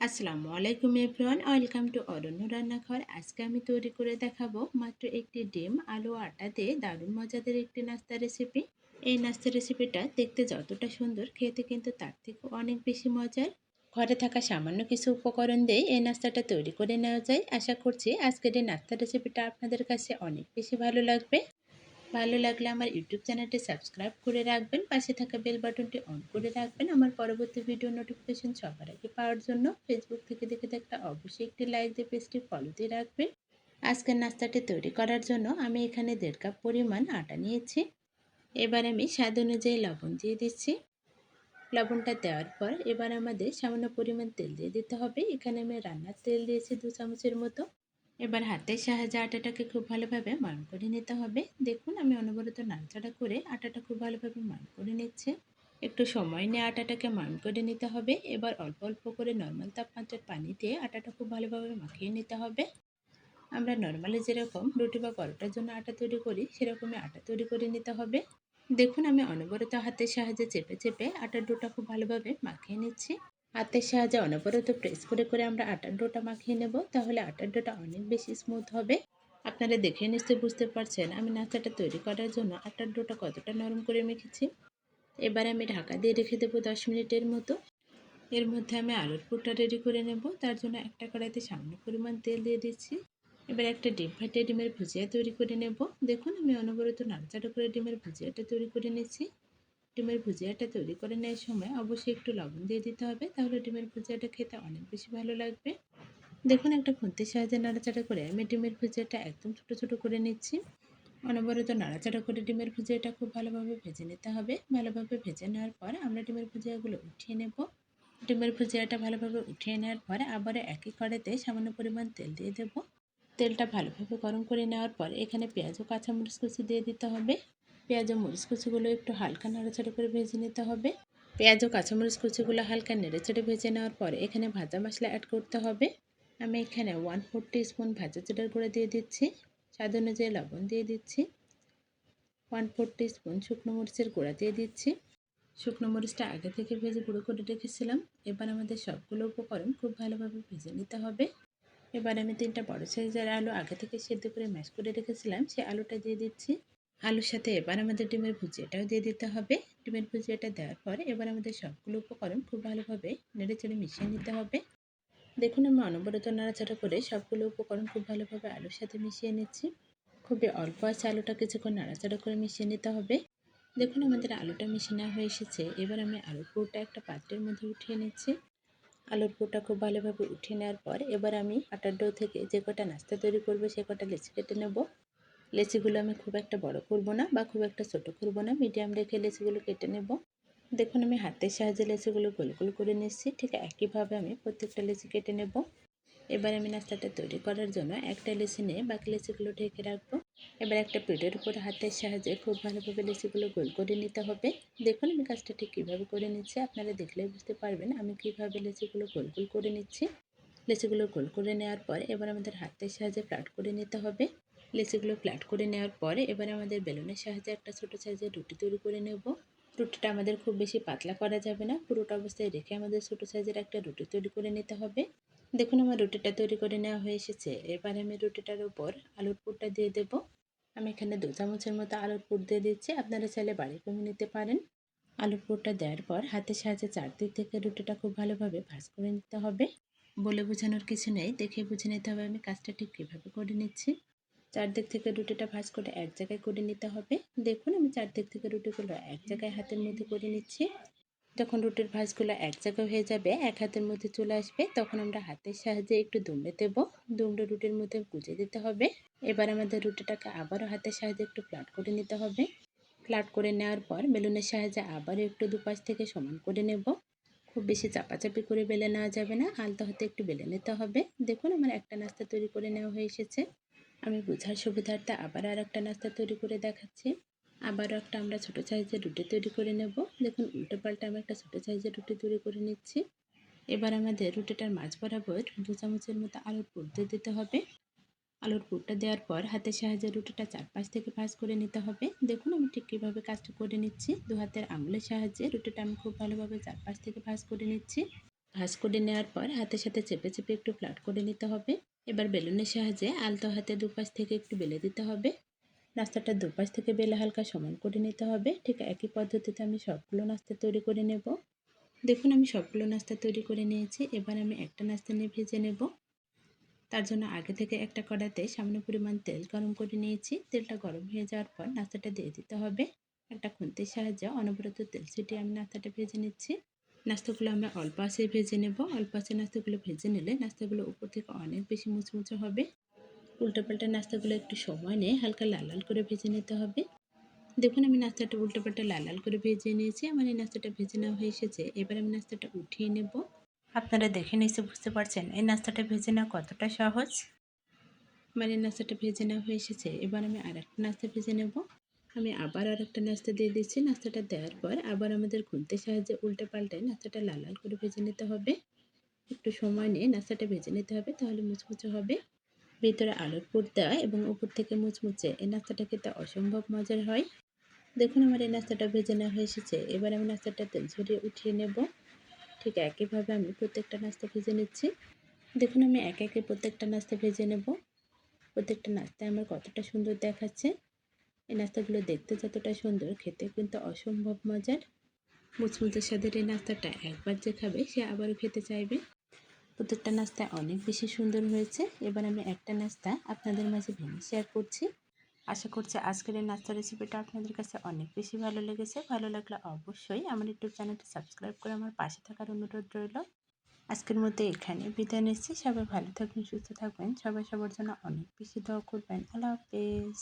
আসসালামু আলাইকুম everyone, welcome to অরণ্য রান্নাঘর। আজকে আমি তৈরি করে দেখাবো মাত্র একটি ডিম, আলু আটা দিয়ে দারুণ মজাদের একটি নাস্তা রেসিপি এই নাস্তা রেসিপিটা দেখতে যতটা সুন্দর, খেতে কিন্তু তার থেকে অনেক বেশি মজার। ঘরে থাকা সামান্য কিছু উপকরণ দিয়ে এই নাস্তাটা তৈরি করে নেওয়া যায়। আশা করছি আজকের এই নাস্তা রেসিপিটা আপনাদের কাছে অনেক বেশি ভালো লাগবে। ভালো লাগলে আমার ইউটিউব চ্যানেলটি সাবস্ক্রাইব করে রাখবেন। পাশে থাকা বেল বাটনটি অন করে রাখবেন। আমার পরবর্তী ভিডিও নোটিফিকেশন সবার আগে পাওয়ার জন্য ফেসবুক থেকে দেখে থাকলে অবশ্যই একটি লাইক দিয়ে পেজটি ফলো দিয়ে রাখবেন। আজকের নাস্তাটি তৈরি করার জন্য আমি এখানে দেড় কাপ পরিমাণ আটা নিয়েছি। এবার আমি স্বাদ অনুযায়ী লবণ দিয়ে দিচ্ছি। লবণটা দেওয়ার পর এবার আমাদের সামান্য পরিমাণ তেল দিয়ে দিতে হবে। এখানে আমি রান্নার তেল দিয়েছি দু চামচের মতো। এবার হাতের সাহায্যে আটাটাকে খুব ভালোভাবে ময়ন করে নিতে হবে। দেখুন, আমি অনবরত নাড়াচাড়া করে আটাটা খুব ভালোভাবে ময়ন করে নিচ্ছে। একটু সময় নিয়ে আটাটাকে ময়ন করে নিতে হবে। এবার অল্প অল্প করে নর্মাল তাপমাত্রার পানিতে আটাটা খুব ভালোভাবে মাখিয়ে নিতে হবে। আমরা নর্মালি যেরকম রুটি বা পরোটার জন্য আটা তৈরি করি, সেরকমই আটা তৈরি করে নিতে হবে। দেখুন, আমি অনবরত হাতের সাহায্যে চেপে চেপে আটার ডোটা খুব ভালোভাবে মাখিয়ে নিচ্ছি। হাতের সাহায্যে অনবরত প্রেস করে করে আমরা আটার ডোটা মাখিয়ে নেব, তাহলে আটার ডোটা অনেক বেশি স্মুথ হবে। আপনারা দেখে নিশ্চয়ই বুঝতে পারছেন আমি নাস্তাটা তৈরি করার জন্য আটার ডোটা কতটা নরম করে মেখেছি। এবার আমি ঢাকা দিয়ে রেখে দেবো দশ মিনিটের মতো। এর মধ্যে আমি আলুর পুরটা রেডি করে নেব, তার জন্য একটা কড়াইতে সামান্য পরিমাণ তেল দিয়ে দিচ্ছি। এবার একটা ডিম ফাটিয়ে ডিমের ভুজিয়া তৈরি করে নেব। দেখুন আমি অনবরত নাড়াচাড়া করে ডিমের ভুজিয়াটা তৈরি করে নিচ্ছি। ডিমের ভুজিয়াটা তৈরি করে নেওয়ার সময় অবশ্যই একটু লবণ দিয়ে দিতে হবে। তাহলে ডিমের ভুজিয়াটা খেতে অনেক বেশি ভালো লাগবে। দেখুন, একটা খুন্তির সাহায্যে নাড়াচাড়া করে আমি ডিমের ভুজিয়াটা একদম ছোটো ছোটো করে নিচ্ছি। অনবরত নাড়াচাড়া করে ডিমের ভুজিয়াটা খুব ভালোভাবে ভেজে নিতে হবে। ভালোভাবে ভেজে নেওয়ার পর আমরা ডিমের ভুজিয়াগুলো উঠিয়ে নেব। ডিমের ভুজিয়াটা ভালোভাবে উঠিয়ে নেওয়ার পরে আবার একই কড়াইতে সামান্য পরিমাণ তেল দিয়ে দেব। তেলটা ভালোভাবে গরম করে নেওয়ার পর এখানে পেঁয়াজ ও কাঁচামরিচ কুচি দিয়ে দিতে হবে। পেঁয়াজ ও মরিচ কুচিগুলো একটু হালকা নাড়াচাড়া করে ভেজে নিতে হবে। পেঁয়াজ ও কাঁচামরিচ কুচিগুলো হালকা নেড়েচেড়ে ভেজে নেওয়ার পরে এখানে ভাজা মশলা অ্যাড করতে হবে। আমি এখানে ওয়ান ফোর স্পুন ভাজা জিরার গুঁড়ো দিয়ে দিচ্ছি। স্বাদ অনুযায়ী লবণ দিয়ে দিচ্ছি। ওয়ান ফোর স্পুন শুকনো মরিচের গুঁড়া দিয়ে দিচ্ছি। শুকনো মরিচটা আগে থেকে ভেজে গুঁড়ো করে রেখেছিলাম। এবার আমাদের সবগুলো উপকরণ খুব ভালোভাবে ভেজে নিতে হবে। এবার আমি তিনটা বড় সাইজের আলু আগে থেকে সেদ্ধ করে ম্যাশ করে রেখেছিলাম। সেই আলুটা দিয়ে দিচ্ছি। আলুর সাথে এবার আমাদের ডিমের ভুজিয়াটাও দিয়ে দিতে হবে। ডিমের ভুজিয়াটা দেওয়ার পর এবার আমাদের সবগুলো উপকরণ খুব ভালোভাবে নেড়ে চেড়ে মিশিয়ে নিতে হবে। দেখুন আমি অনবরত নাড়াচাড়া করে সবগুলো উপকরণ খুব ভালোভাবে আলুর সাথে মিশিয়ে নিচ্ছি। খুবই অল্প আছে আলুটা, কিছুক্ষণ নাড়াচাড়া করে মিশিয়ে নিতে হবে। দেখুন, আমাদের আলুটা মিশিয়ে নেওয়া হয়ে এসেছে। এবার আমি আলুর পুরটা একটা পাত্রের মধ্যে উঠিয়ে নিচ্ছি। আলুর পুরটা খুব ভালোভাবে উঠিয়ে নেওয়ার পর এবার আমি আটার ডো থেকে যে কটা নাস্তা তৈরি করব, সে কটা লেচি কেটে নেব। লেচিগুলো আমি খুব একটা বড় করব না বা খুব একটা ছোট করব না মিডিয়াম রেখে লেচিগুলো কেটে নেব। দেখুন, আমি হাতের সাহায্যে লেচিগুলো গোল গোল করে নিচ্ছি, ঠিক একইভাবে আমি প্রত্যেকটা লেচি কেটে নেব। এবার আমি নাস্তাটা তৈরি করার জন্য একটা লেচি নিয়ে বাকি লেচিগুলো ঢেকে রাখব। এবার একটা প্লেটের উপর হাতের সাহায্যে খুব ভালোভাবে লেচিগুলো গোল করে নিতে হবে। দেখুন, আমি কাজটা ঠিক কীভাবে করে নিচ্ছি, আপনারা দেখলেই বুঝতে পারবেন আমি কীভাবে লেচিগুলো গোল গোল করে নিচ্ছি। লেচিগুলো গোল করে নেওয়ার পর এবার আমাদের হাতের সাহায্যে ফ্লাট করে নিতে হবে। লেচিগুলো ফ্ল্যাট করে নেওয়ার পরে এবার আমাদের বেলুনের সাহায্যে একটা ছোটো সাইজের রুটি তৈরি করে নেব। রুটিটা আমাদের খুব বেশি পাতলা করা যাবে না, পুরোটা অবস্থায় রেখে আমাদের ছোটো সাইজের একটা রুটি তৈরি করে নিতে হবে। দেখুন আমার রুটিটা তৈরি করে নেওয়া হয়ে এসেছে। এবার আমি রুটিটার উপর আলুর পুরটা দিয়ে দেব। আমি এখানে দু চামচের মতো আলুর পুর দিয়ে দিচ্ছি, আপনারা চাইলে বাড়ি কমে নিতে পারেন। আলুর পুরটা দেওয়ার পর হাতের সাহায্যে চারদিক থেকে রুটিটা খুব ভালোভাবে ভাজ করে নিতে হবে। বলে বোঝানোর কিছু নেই, দেখে বুঝে নিতে হবে আমি কাজটা ঠিক কীভাবে করে নিচ্ছি। চারদিক থেকে রুটিটা ভাজ করে এক জায়গায় করে নিতে হবে। দেখুন, আমি চারদিক থেকে রুটিগুলো এক জায়গায় হাতের মধ্যে করে নিচ্ছি। যখন রুটির ভাজগুলো এক জায়গায় হয়ে যাবে, এক হাতের মধ্যে চলে আসবে, তখন আমরা হাতের সাহায্যে একটু দুমড়ে দেব। দুমড়ে রুটির মধ্যে গুজে দিতে হবে। এবার আমাদের রুটিটাকে আবারও হাতের সাহায্যে একটু ফ্ল্যাট করে নিতে হবে। ফ্ল্যাট করে নেওয়ার পর বেলুনের সাহায্যে আবারও একটু দুপাশ থেকে সমান করে নেব। খুব বেশি চাপাচাপি করে বেলে নেওয়া যাবে না, আলতো হাতে একটু বেলে নিতে হবে। দেখুন, আমার একটা নাস্তা তৈরি করে নেওয়া হয়ে এসেছে। আমি বোঝার সুবিধার্থে আবার আর একটা নাস্তা তৈরি করে দেখাচ্ছি। আবারও একটা আমরা ছোটো সাইজের রুটি তৈরি করে নেব। দেখুন, উল্টো পাল্টা আমি একটা ছোটো সাইজের রুটি তৈরি করে নিচ্ছি। এবার আমাদের রুটিটার মাছ বরাবর দু চামচের মতো আলুর পুর দিয়ে দিতে হবে। আলুর পুরটা দেওয়ার পর হাতের সাহায্যে রুটিটা চারপাশ থেকে ভাজ করে নিতে হবে। দেখুন, আমি ঠিক কীভাবে কাজটা করে নিচ্ছি। দু হাতের আঙুলের সাহায্যে রুটিটা আমি খুব ভালোভাবে চারপাশ থেকে ভাজ করে নিচ্ছি। ভাঁজ করে নেওয়ার পর হাতের সাথে চেপে চেপে একটু ফ্ল্যাট করে নিতে হবে। এবার বেলুনের সাহায্যে আলতো হাতে দুপাশ থেকে একটু বেলে দিতে হবে। নাস্তাটা দুপাশ থেকে বেলে হালকা সমান করে নিতে হবে। ঠিক একই পদ্ধতিতে আমি সবগুলো নাস্তা তৈরি করে নেব। দেখুন, আমি সবগুলো নাস্তা তৈরি করে নিয়েছি। এবার আমি একটা নাস্তা নিয়ে ভেজে নেব। তার জন্য আগে থেকে একটা কড়াতে সামান্য পরিমাণ তেল গরম করে নিয়েছি। তেলটা গরম হয়ে যাওয়ার পর নাস্তাটা দিয়ে দিতে হবে। একটা খুন্তির সাহায্যে অনবরত তেল ছিটিয়ে আমি নাস্তাটা ভেজে নিচ্ছি। নাস্তাগুলো আমরা অল্প আঁচে ভেজে নেব। অল্প আঁচে নাস্তাগুলো ভেজে নিলে নাস্তাগুলো উপর থেকে অনেক বেশি মুচমুচে হবে। উল্টো পাল্টা নাস্তাগুলো একটু সময় নিয়ে হালকা লাল লাল করে ভেজে নিতে হবে। দেখুন, আমি নাস্তাটা উল্টো পাল্টা লাল লাল করে ভেজে নিয়েছি। আমার এই নাস্তাটা ভেজে নেওয়া হয়ে এসেছে। এবার আমি নাস্তাটা উঠিয়ে নেব। আপনারা দেখে নিশ্চয় বুঝতে পারছেন এই নাস্তাটা ভেজে নেওয়া কতটা সহজ। আমার এই নাস্তাটা ভেজে নেওয়া হয়ে এসেছে। এবার আমি আর একটা নাস্তা ভেজে নেব। আমি আবার আর একটা নাস্তা দিয়ে দিচ্ছি। নাস্তাটা দেওয়ার পর আবার আমাদের খুন্তির সাহায্যে উল্টে পাল্টায় নাস্তাটা লাল লাল করে ভেজে নিতে হবে। একটু সময় নিয়ে নাস্তাটা ভেজে নিতে হবে, তাহলে মুচমুচে হবে। ভিতরে আলুর পুর দেওয়া এবং উপর থেকে মুচমুচে এই নাস্তাটা খেতে অসম্ভব মজার হয়। দেখুন আমার এই নাস্তাটা ভেজে নেওয়া হয়ে এসেছে। এবার আমি নাস্তাটা তেল ঝরিয়ে উঠিয়ে নেব। ঠিক একইভাবে আমি প্রত্যেকটা নাস্তা ভেজে নিচ্ছি। দেখুন আমি একে একে প্রত্যেকটা নাস্তা ভেজে নেব। প্রত্যেকটা নাস্তায় আমার কতটা সুন্দর দেখাচ্ছে। এই নাস্তাগুলো দেখতে যতটা সুন্দর, খেতে কিন্তু অসম্ভব মজার। মুচমুচের স্বাদের এই নাস্তাটা একবার যে খাবে, সে আবারও খেতে চাইবে। প্রত্যেকটা নাস্তা অনেক বেশি সুন্দর হয়েছে। এবার আমি একটা নাস্তা আপনাদের মাঝে ভেঙে শেয়ার করছি। আশা করছি আজকের এই নাস্তা রেসিপিটা আপনাদের কাছে অনেক বেশি ভালো লেগেছে। ভালো লাগলে অবশ্যই আমার ইউটিউব চ্যানেলটি সাবস্ক্রাইব করে আমার পাশে থাকার অনুরোধ রইল। আজকের মধ্যে এখানে বিদায় নিচ্ছি। সবাই ভালো থাকবেন, সুস্থ থাকবেন। সবাই সবার জন্য অনেক বেশি দোয়া করবেন। আল্লাহ হাফেজ।